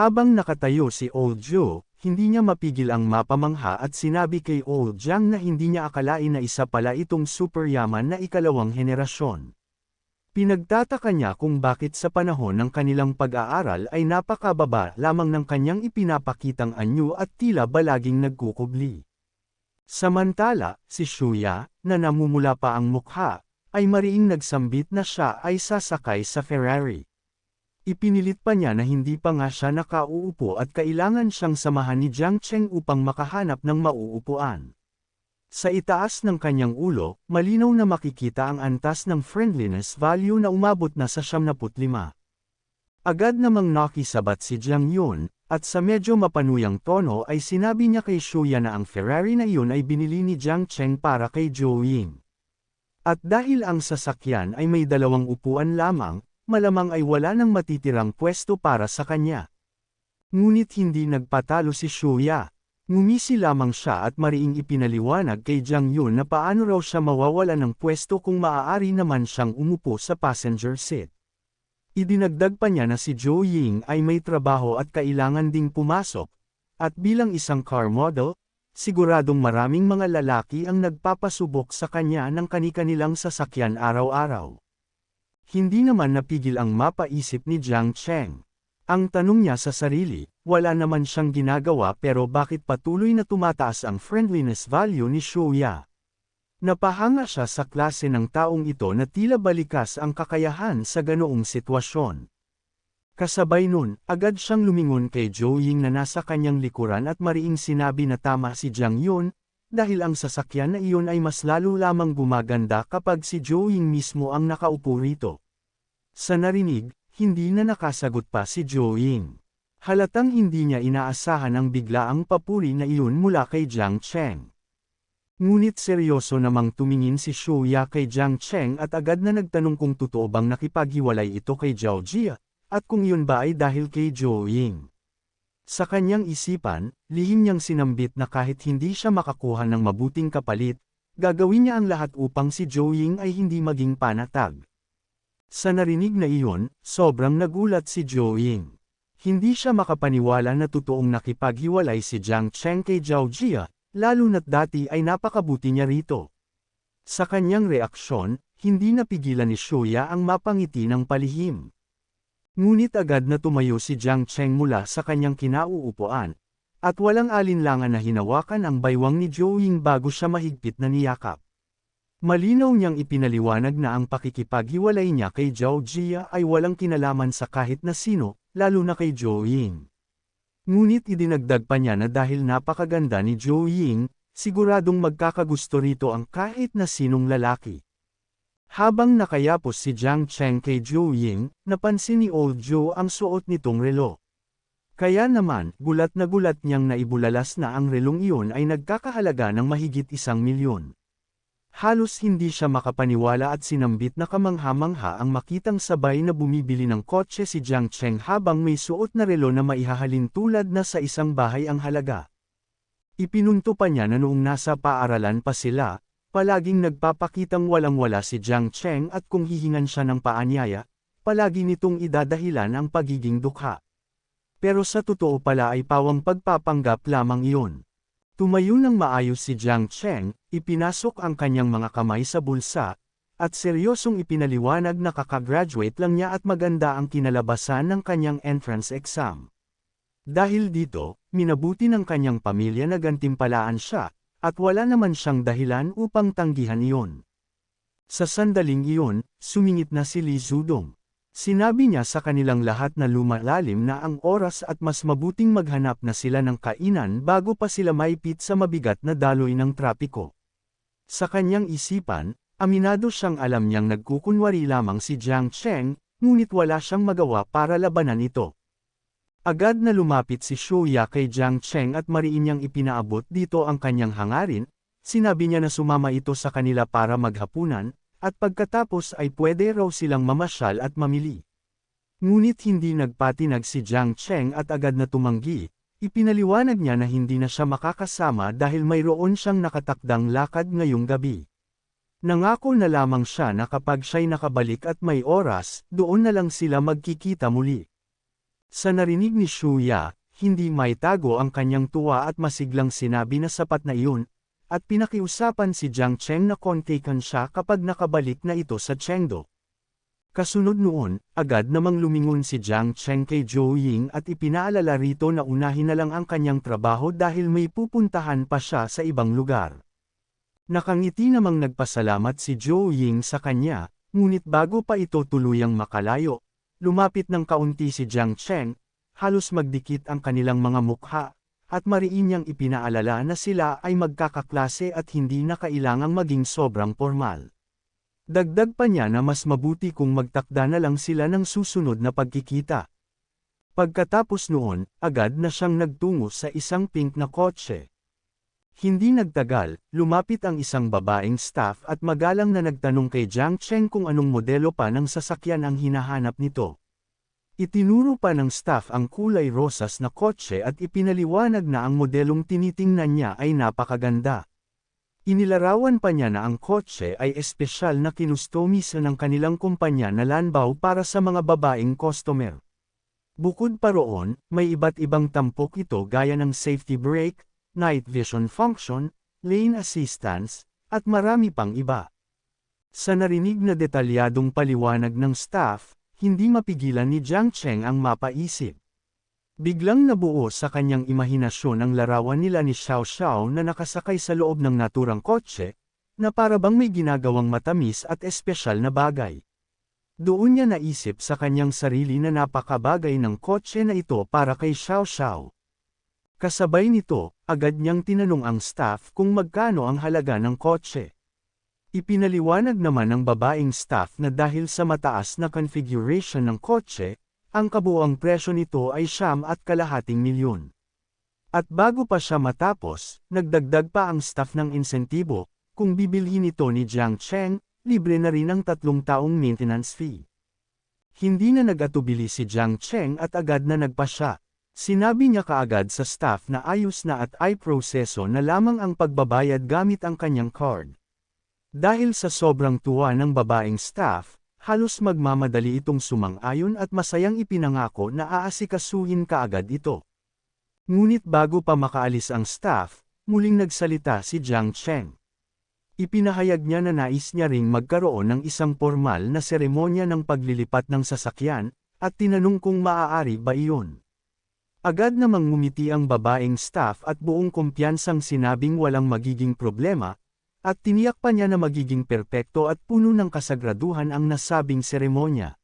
Habang nakatayo si Old Joe, hindi niya mapigil ang mapamangha at sinabi kay Old Jiang na hindi niya akalain na isa pala itong superyaman na ikalawang henerasyon. Pinagtataka niya kung bakit sa panahon ng kanilang pag-aaral ay napakababa lamang ng kanyang ipinapakitang anyo at tila balaging nagkukubli. Samantala, si Shuya, na namumula pa ang mukha, ay mariing nagsambit na siya ay sasakay sa Ferrari. Ipinilit pa niya na hindi pa nga siya nakauupo at kailangan siyang samahan ni Jiang Cheng upang makahanap ng mauupuan. Sa itaas ng kanyang ulo, malinaw na makikita ang antas ng friendliness value na umabot na sa 75. Agad namang nakisabat si Jiang Yun, at sa medyo mapanuyang tono ay sinabi niya kay Shuya na ang Ferrari na iyon ay binili ni Jiang Cheng para kay Zhou Ying. At dahil ang sasakyan ay may dalawang upuan lamang, malamang ay wala nang matitirang pwesto para sa kanya. Ngunit hindi nagpatalo si Shuya. Ngumisi lamang siya at mariing ipinaliwanag kay Jiang Yun na paano raw siya mawawala ng pwesto kung maaari naman siyang umupo sa passenger seat. Idinagdag pa niya na si Zhou Ying ay may trabaho at kailangan ding pumasok, at bilang isang car model, siguradong maraming mga lalaki ang nagpapasubok sa kanya ng kani-kanilang sasakyan araw-araw. Hindi naman napigil ang mapaisip ni Jiang Cheng. Ang tanong niya sa sarili, wala naman siyang ginagawa pero bakit patuloy na tumataas ang friendliness value ni Shuya? Napahanga siya sa klase ng taong ito na tila balikas ang kakayahan sa ganoong sitwasyon. Kasabay nun, agad siyang lumingon kay Zhou Ying na nasa kanyang likuran at mariing sinabi na tama si Jiang Yun, dahil ang sasakyan na iyon ay mas lalo lamang gumaganda kapag si Zhou Ying mismo ang nakaupo rito. Sa narinig, hindi na nakasagot pa si Zhou Ying. Halatang hindi niya inaasahan ang biglaang papuri na iyon mula kay Jiang Cheng. Ngunit seryoso namang tumingin si Shuya kay Jiang Cheng at agad na nagtanong kung totoo bang nakipaghiwalay ito kay Zhao Jia, at kung yun ba ay dahil kay Zhou Ying. Sa kanyang isipan, lihim niyang sinambit na kahit hindi siya makakuha ng mabuting kapalit, gagawin niya ang lahat upang si Zhou Ying ay hindi maging panatag. Sa narinig na iyon, sobrang nagulat si Zhou Ying. Hindi siya makapaniwala na totoong nakipaghiwalay si Jiang Cheng kay Zhao Jia, lalo na't dati ay napakabuti niya rito. Sa kanyang reaksyon, hindi napigilan ni Shuya ang mapangiti ng palihim. Ngunit agad na tumayo si Jiang Cheng mula sa kanyang kinauupuan, at walang alinlangan na hinawakan ang baywang ni Zhou Ying bago siya mahigpit na niyakap. Malinaw niyang ipinaliwanag na ang pakikipaghiwalay niya kay Zhao Jia ay walang kinalaman sa kahit na sino, lalo na kay Zhou Ying. Ngunit idinagdag pa niya na dahil napakaganda ni Zhou Ying, siguradong magkakagusto rito ang kahit na sinong lalaki. Habang nakayapos si Jiang Cheng kay Zhou Ying, napansin ni Old Zhou ang suot nitong relo. Kaya naman, gulat na gulat niyang naibulalas na ang relong iyon ay nagkakahalaga ng mahigit isang milyon. Halos hindi siya makapaniwala at sinambit na kamangha-mangha ang makitang sabay na bumibili ng kotse si Jiang Cheng habang may suot na relo na maihahalin tulad na sa isang bahay ang halaga. Ipinunto pa niya na noong nasa paaralan pa sila, palaging nagpapakitang walang-wala si Jiang Cheng at kung hihingan siya ng paanyaya, palagi nitong idadahilan ang pagiging dukha. Pero sa totoo pala ay pawang pagpapanggap lamang iyon. Tumayo ng maayos si Jiang Cheng, ipinasok ang kanyang mga kamay sa bulsa, at seryosong ipinaliwanag na kakagraduate lang niya at maganda ang kinalabasan ng kanyang entrance exam. Dahil dito, minabuti ng kanyang pamilya na gantimpalaan siya, at wala naman siyang dahilan upang tanggihan iyon. Sa sandaling iyon, sumingit na si Li Zudong. Sinabi niya sa kanilang lahat na lumalalim na ang oras at mas mabuting maghanap na sila ng kainan bago pa sila maipit sa mabigat na daloy ng trapiko. Sa kanyang isipan, aminado siyang alam niyang nagkukunwari lamang si Jiang Cheng, ngunit wala siyang magawa para labanan ito. Agad na lumapit si Shuya kay Jiang Cheng at mariin niyang ipinaabot dito ang kanyang hangarin, sinabi niya na sumama ito sa kanila para maghapunan, at pagkatapos ay pwede raw silang mamasyal at mamili. Ngunit hindi nagpatinag si Jiang Cheng at agad na tumanggi, ipinaliwanag niya na hindi na siya makakasama dahil mayroon siyang nakatakdang lakad ngayong gabi. Nangako na lamang siya na kapag siya'y nakabalik at may oras, doon na lang sila magkikita muli. Sa narinig ni Shuya, hindi maitago ang kanyang tuwa at masiglang sinabi na sapat na iyon, at pinakiusapan si Jiang Cheng na kontakan siya kapag nakabalik na ito sa Chengdo. Kasunod noon, agad namang lumingon si Jiang Cheng kay Zhou Ying at ipinaalala rito na unahin na lang ang kanyang trabaho dahil may pupuntahan pa siya sa ibang lugar. Nakangiti namang nagpasalamat si Zhou Ying sa kanya, ngunit bago pa ito tuluyang makalayo, lumapit ng kaunti si Jiang Cheng, halos magdikit ang kanilang mga mukha, at mariin niyang ipinaalala na sila ay magkakaklase at hindi na kailangang maging sobrang formal. Dagdag pa niya na mas mabuti kung magtakda na lang sila ng susunod na pagkikita. Pagkatapos noon, agad na siyang nagtungo sa isang pink na kotse. Hindi nagtagal, lumapit ang isang babaeng staff at magalang na nagtanong kay Jiang Cheng kung anong modelo pa ng sasakyan ang hinahanap nito. Itinuro pa ng staff ang kulay rosas na kotse at ipinaliwanag na ang modelong tinitingnan niya ay napakaganda. Inilarawan pa niya na ang kotse ay espesyal na kinustomis ng kanilang kumpanya na Lanbao para sa mga babaeng customer. Bukod pa roon, may iba't ibang tampok ito gaya ng safety brake, night vision function, lane assistance, at marami pang iba. Sa narinig na detalyadong paliwanag ng staff, hindi mapigilan ni Jiang Cheng ang mapaisip. Biglang nabuo sa kanyang imahinasyon ang larawan nila ni Xiao Xiao na nakasakay sa loob ng naturang kotse, na para bang may ginagawang matamis at espesyal na bagay. Doon niya naisip sa kanyang sarili na napakabagay ng kotse na ito para kay Xiao Xiao. Kasabay nito, agad niyang tinanong ang staff kung magkano ang halaga ng kotse. Ipinaliwanag naman ng babaeng staff na dahil sa mataas na configuration ng kotse, ang kabuang presyo nito ay siyam at kalahating milyon. At bago pa siya matapos, nagdagdag pa ang staff ng insentibo, kung bibilhin ito ni Jiang Cheng, libre na rin ang tatlong taong maintenance fee. Hindi na nagatubili si Jiang Cheng at agad na nagpa siya. Sinabi niya kaagad sa staff na ayos na at ay proseso na lamang ang pagbabayad gamit ang kanyang card. Dahil sa sobrang tuwa ng babaeng staff, halos magmamadali itong sumang-ayon at masayang ipinangako na aasikasuhin kaagad ito. Ngunit bago pa makaalis ang staff, muling nagsalita si Jiang Cheng. Ipinahayag niya na nais niya ring magkaroon ng isang formal na seremonya ng paglilipat ng sasakyan, at tinanong kung maaari ba iyon. Agad namang ngumiti ang babaeng staff at buong kumpiyansang sinabing walang magiging problema, at tiniyak pa niya na magiging perpekto at puno ng kasagraduhan ang nasabing seremonya.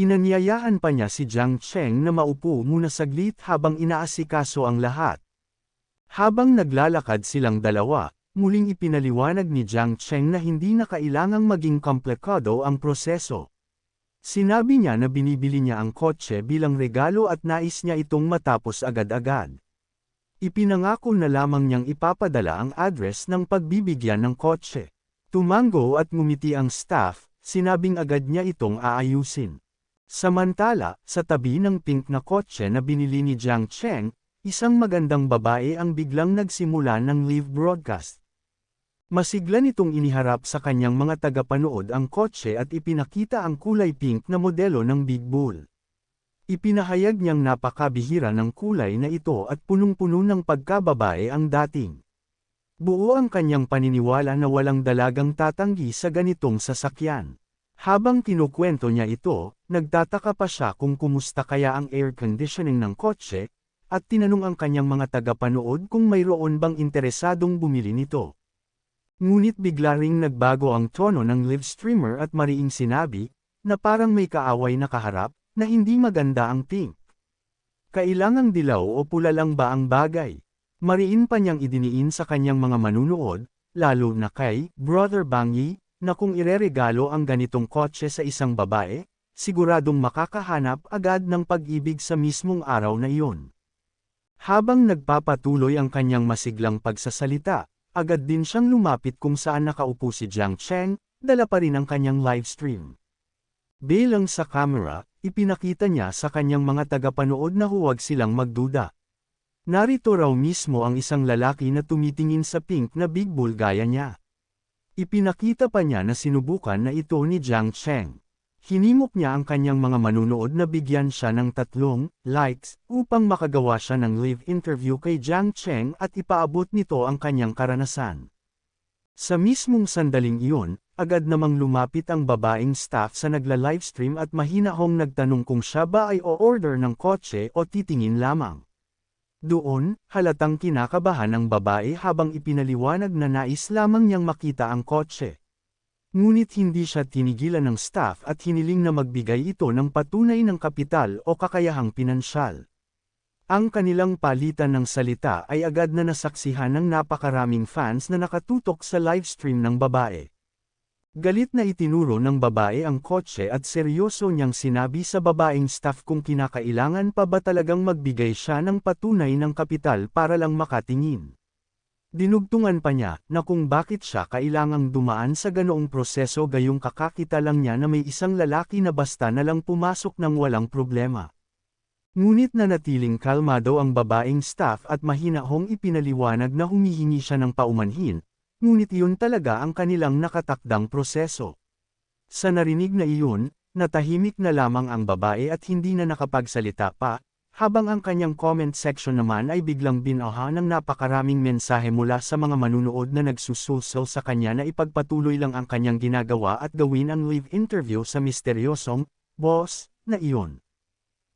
Inanyayahan pa niya si Jiang Cheng na maupo muna saglit habang inaasikaso ang lahat. Habang naglalakad silang dalawa, muling ipinaliwanag ni Jiang Cheng na hindi na kailangang maging komplikado ang proseso. Sinabi niya na binibili niya ang kotse bilang regalo at nais niya itong matapos agad-agad. Ipinangako na lamang niyang ipapadala ang address ng pagbibigyan ng kotse. Tumango at ngumiti ang staff, sinabing agad niya itong aayusin. Samantala, sa tabi ng pink na kotse na binili ni Jiang Cheng, isang magandang babae ang biglang nagsimula ng live broadcast. Masigla nitong iniharap sa kanyang mga tagapanood ang kotse at ipinakita ang kulay pink na modelo ng Big Bull. Ipinahayag niyang napakabihira ng kulay na ito at punong-puno ng pagkababae ang dating. Buo ang kanyang paniniwala na walang dalagang tatanggi sa ganitong sasakyan. Habang kinukwento niya ito, nagtataka pa siya kung kumusta kaya ang air conditioning ng kotse, at tinanong ang kanyang mga tagapanood kung mayroon bang interesadong bumili nito. Ngunit bigla ring nagbago ang tono ng live streamer at mariing sinabi, na parang may kaaway na kaharap, na hindi maganda ang pink. Kailangang dilaw o pula lang ba ang bagay? Mariin pa niyang idiniin sa kanyang mga manunood, lalo na kay Brother Bangi, na kung ireregalo ang ganitong kotse sa isang babae, siguradong makakahanap agad ng pag-ibig sa mismong araw na iyon. Habang nagpapatuloy ang kanyang masiglang pagsasalita, agad din siyang lumapit kung saan nakaupo si Jiang Cheng, dala pa rin ang kanyang livestream. Bilang sa camera, ipinakita niya sa kanyang mga tagapanood na huwag silang magduda. Narito raw mismo ang isang lalaki na tumitingin sa pink na big bull gaya niya. Ipinakita pa niya na sinubukan na ito ni Jiang Cheng. Hinimok niya ang kanyang mga manunood na bigyan siya ng tatlong likes upang makagawa siya ng live interview kay Jiang Cheng at ipaabot nito ang kanyang karanasan. Sa mismong sandaling iyon, agad namang lumapit ang babaeng staff sa nagla-livestream at mahinahong nagtanong kung siya ba ay o-order ng kotse o titingin lamang. Doon, halatang kinakabahan ang babae habang ipinaliwanag na nais lamang niyang makita ang kotse. Ngunit hindi siya tinigilan ng staff at hiniling na magbigay ito ng patunay ng kapital o kakayahang pinansyal. Ang kanilang palitan ng salita ay agad na nasaksihan ng napakaraming fans na nakatutok sa livestream ng babae. Galit na itinuro ng babae ang kotse at seryoso niyang sinabi sa babaeng staff kung kinakailangan pa ba talagang magbigay siya ng patunay ng kapital para lang makatingin. Dinugtungan pa niya na kung bakit siya kailangang dumaan sa ganoong proseso gayong kakakita lang niya na may isang lalaki na basta na lang pumasok ng walang problema. Ngunit nanatiling kalmado ang babaeng staff at mahinahong ipinaliwanag na humihingi siya ng paumanhin, ngunit iyon talaga ang kanilang nakatakdang proseso. Sa narinig na iyon, natahimik na lamang ang babae at hindi na nakapagsalita pa, habang ang kanyang comment section naman ay biglang binaha ng napakaraming mensahe mula sa mga manunood na nagsusulsol sa kanya na ipagpatuloy lang ang kanyang ginagawa at gawin ang live interview sa misteryosong, boss, na iyon.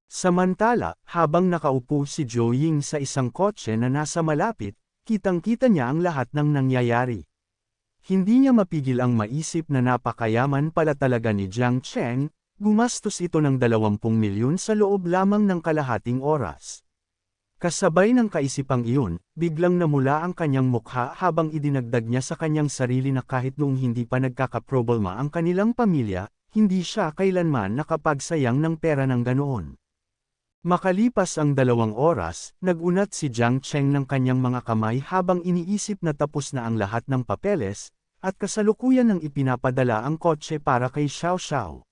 Samantala, habang nakaupo si Joe Ying sa isang kotse na nasa malapit, kitang-kita niya ang lahat ng nangyayari. Hindi niya mapigil ang maisip na napakayaman pala talaga ni Jiang Cheng, Gumastos ito ng 20 milyon sa loob lamang ng kalahating oras. Kasabay ng kaisipang iyon, biglang namula ang kanyang mukha habang idinagdag niya sa kanyang sarili na kahit noong hindi pa nagkakaproblema ang kanilang pamilya, hindi siya kailanman nakapagsayang ng pera ng ganoon. Makalipas ang dalawang oras, nagunat si Jiang Cheng ng kanyang mga kamay habang iniisip na tapos na ang lahat ng papeles, at kasalukuyan ng ipinapadala ang kotse para kay Xiao Xiao.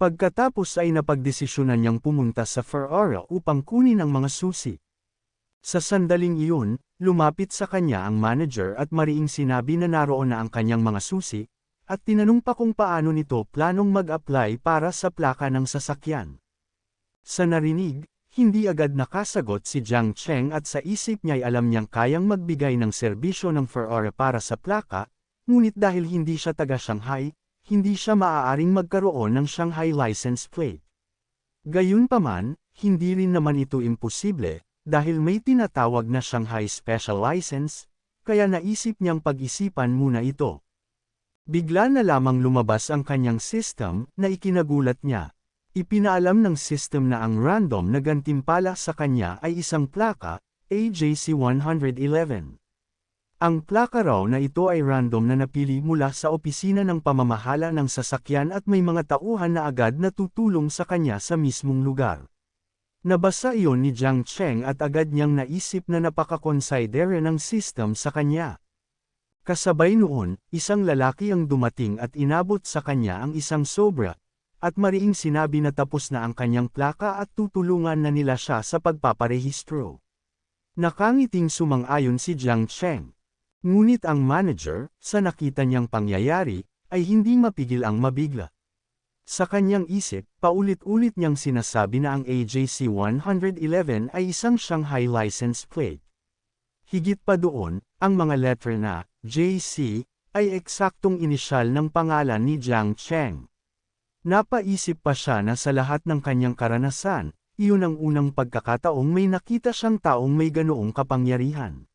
Pagkatapos ay napagdesisyonan niyang pumunta sa Ferrara upang kunin ang mga susi. Sa sandaling iyon, lumapit sa kanya ang manager at mariing sinabi na naroon na ang kanyang mga susi, at tinanong pa kung paano nito planong mag-apply para sa plaka ng sasakyan. Sa narinig, hindi agad nakasagot si Jiang Cheng at sa isip niya'y alam niyang kayang magbigay ng serbisyo ng Ferrara para sa plaka, ngunit dahil hindi siya taga Shanghai, hindi siya maaaring magkaroon ng Shanghai license plate. Gayunpaman, hindi rin naman ito imposible, dahil may tinatawag na Shanghai Special License, kaya naisip niyang pag-isipan muna ito. Bigla na lamang lumabas ang kanyang system na ikinagulat niya. Ipinaalam ng system na ang random na gantimpala sa kanya ay isang plaka, AJC 111. Ang plaka raw na ito ay random na napili mula sa opisina ng pamamahala ng sasakyan at may mga tauhan na agad na tutulong sa kanya sa mismong lugar. Nabasa iyon ni Jiang Cheng at agad niyang naisip na napaka-considere ng system sa kanya. Kasabay noon, isang lalaki ang dumating at inabot sa kanya ang isang sobra, at mariing sinabi na tapos na ang kanyang plaka at tutulungan na nila siya sa pagpaparehistro. Nakangiting sumang-ayon si Jiang Cheng. Ngunit ang manager, sa nakita niyang pangyayari, ay hindi mapigil ang mabigla. Sa kanyang isip, paulit-ulit niyang sinasabi na ang AJC 111 ay isang Shanghai license plate. Higit pa doon, ang mga letter na JC ay eksaktong inisyal ng pangalan ni Jiang Cheng. Napaisip pa siya na sa lahat ng kanyang karanasan, iyon ang unang pagkakataong may nakita siyang taong may ganoong kapangyarihan.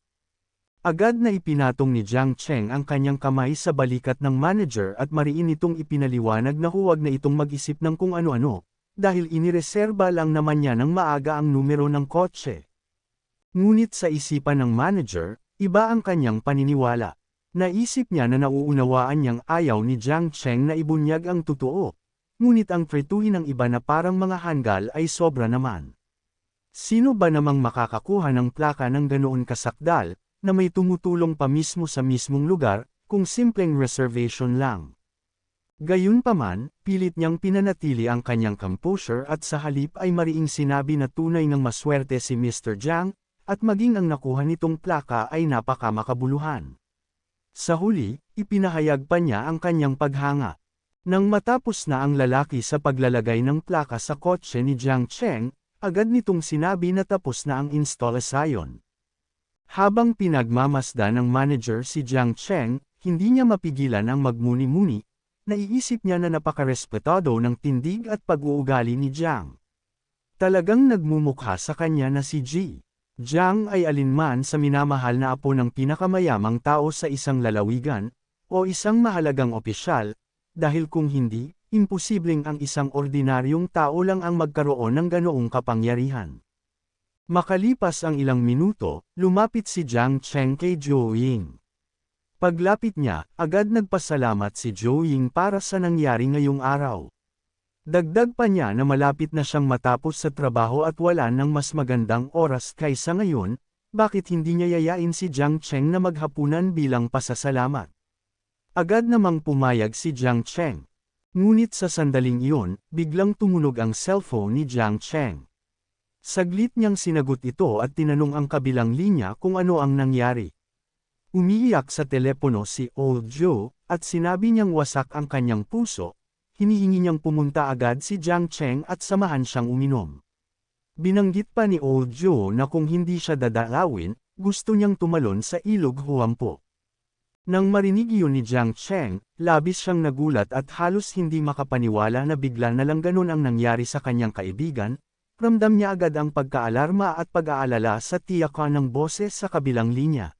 Agad na ipinatong ni Jiang Cheng ang kanyang kamay sa balikat ng manager at mariin itong ipinaliwanag na huwag na itong mag-isip ng kung ano-ano, dahil inireserba lang naman niya ng maaga ang numero ng kotse. Ngunit sa isipan ng manager, iba ang kanyang paniniwala. Naisip niya na nauunawaan niyang ayaw ni Jiang Cheng na ibunyag ang totoo, ngunit ang tretuhin ng iba na parang mga hanggal ay sobra naman. Sino ba namang makakakuha ng plaka ng ganoon kasakdal, na may tumutulong pa mismo sa mismong lugar, kung simpleng reservation lang. Gayunpaman, pilit niyang pinanatili ang kanyang composure at sa halip ay mariing sinabi na tunay ng maswerte si Mr. Jiang, at maging ang nakuha nitong plaka ay napakamakabuluhan. Sa huli, ipinahayag pa niya ang kanyang paghanga. Nang matapos na ang lalaki sa paglalagay ng plaka sa kotse ni Jiang Cheng, agad nitong sinabi na tapos na ang instalasyon. Habang pinagmamasda ng manager si Jiang Cheng, hindi niya mapigilan ang magmuni-muni, naiisip niya na napakarespetado ng tindig at pag-uugali ni Jiang. Talagang nagmumukha sa kanya na si Ji. Jiang ay alinman sa minamahal na apo ng pinakamayamang tao sa isang lalawigan, o isang mahalagang opisyal, dahil kung hindi, imposibleng ang isang ordinaryong tao lang ang magkaroon ng ganoong kapangyarihan. Makalipas ang ilang minuto, lumapit si Jiang Cheng kay Zhou Ying. Paglapit niya, agad nagpasalamat si Zhou Ying para sa nangyari ngayong araw. Dagdag pa niya na malapit na siyang matapos sa trabaho at wala ng mas magandang oras kaysa ngayon, bakit hindi niya yayain si Jiang Cheng na maghapunan bilang pasasalamat. Agad namang pumayag si Jiang Cheng. Ngunit sa sandaling iyon, biglang tumunog ang cellphone ni Jiang Cheng. Saglit niyang sinagot ito at tinanong ang kabilang linya kung ano ang nangyari. Umiiyak sa telepono si Old Joe, at sinabi niyang wasak ang kanyang puso, hinihingi niyang pumunta agad si Jiang Cheng at samahan siyang uminom. Binanggit pa ni Old Joe na kung hindi siya dadalawin, gusto niyang tumalon sa ilog huwampo. Nang marinig iyon ni Jiang Cheng, labis siyang nagulat at halos hindi makapaniwala na bigla na lang ganun ang nangyari sa kanyang kaibigan, ramdam niya agad ang pagkaalarma at pag-aalala sa tiyakan ng boses sa kabilang linya.